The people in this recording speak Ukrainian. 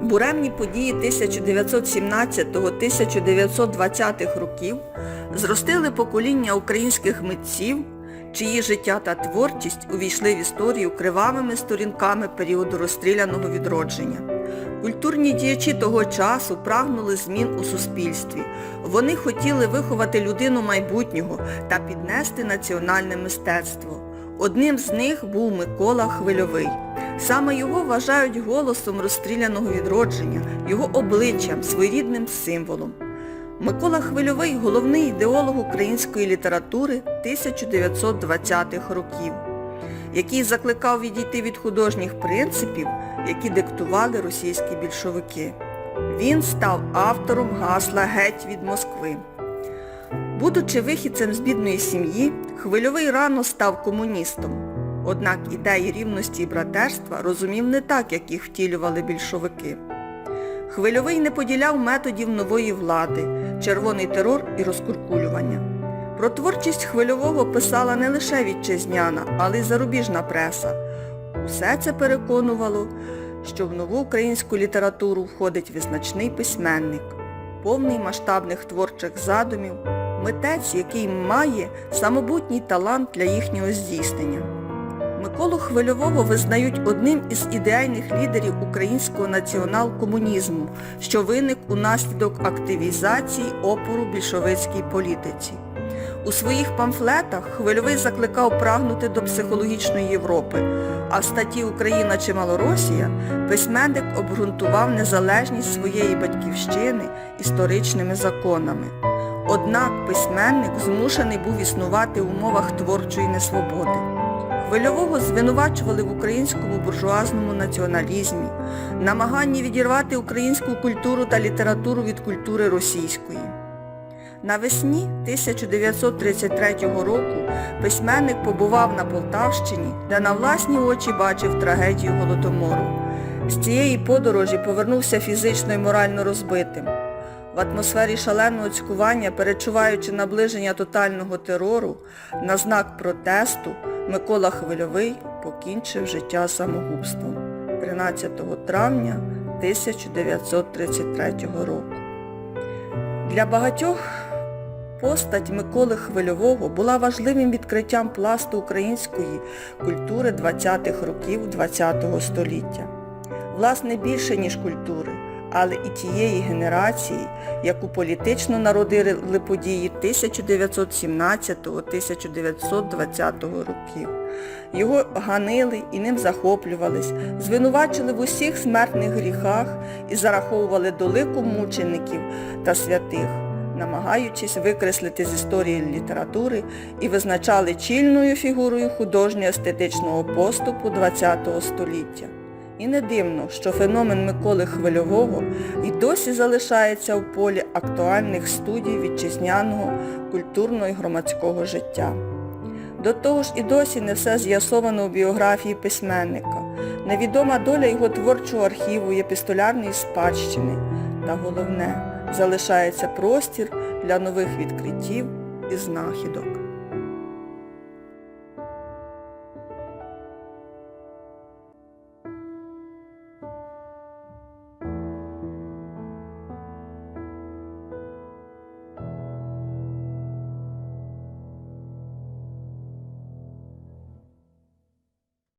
Буремні події 1917-1920 років зростили покоління українських митців, чиї життя та творчість увійшли в історію кривавими сторінками періоду розстріляного відродження. Культурні діячі того часу прагнули змін у суспільстві. Вони хотіли виховати людину майбутнього та піднести національне мистецтво. Одним з них був Микола Хвильовий. Саме його вважають голосом розстріляного відродження, його обличчям, своєрідним символом. Микола Хвильовий – головний ідеолог української літератури 1920-х років, який закликав відійти від художніх принципів, які диктували російські більшовики. Він став автором гасла «Геть від Москви». Будучи вихідцем з бідної сім'ї, Хвильовий рано став комуністом. Однак ідеї рівності і братерства розумів не так, як їх втілювали більшовики. Хвильовий не поділяв методів нової влади, червоний терор і розкуркулювання. Про творчість Хвильового писала не лише вітчизняна, але й зарубіжна преса. Усе це переконувало, що в нову українську літературу входить визначний письменник, повний масштабних творчих задумів, митець, який має самобутній талант для їхнього здійснення. Миколу Хвильового визнають одним із ідеальних лідерів українського націонал-комунізму, що виник унаслідок активізації опору більшовицькій політиці. У своїх памфлетах Хвильовий закликав прагнути до психологічної Європи, а в статті Україна чи Малоросія письменник обґрунтував незалежність своєї батьківщини історичними законами. Однак письменник змушений був існувати в умовах творчої несвободи. Хвильового звинувачували в українському буржуазному націоналізмі, намаганні відірвати українську культуру та літературу від культури російської. Навесні 1933 року письменник побував на Полтавщині, де на власні очі бачив трагедію Голодомору. З цієї подорожі повернувся фізично і морально розбитим. В атмосфері шаленого цькування, перечуваючи наближення тотального терору, на знак протесту Микола Хвильовий покінчив життя самогубством 13 травня 1933 року. Для багатьох постать Миколи Хвильового була важливим відкриттям пласту української культури 20-х років ХХ століття. Власне, більше, ніж культури, але і тієї генерації, яку політично народили події 1917-1920 років. Його ганили і ним захоплювались, звинувачили в усіх смертних гріхах і зараховували до лику мучеників та святих, намагаючись викреслити з історії літератури і визначали чільною фігурою художньо-естетичного поступу ХХ століття. І не дивно, що феномен Миколи Хвильового і досі залишається в полі актуальних студій вітчизняного культурного і громадського життя. До того ж і досі не все з'ясовано у біографії письменника, невідома доля його творчого архіву і епістолярної спадщини. Та головне, залишається простір для нових відкриттів і знахідок.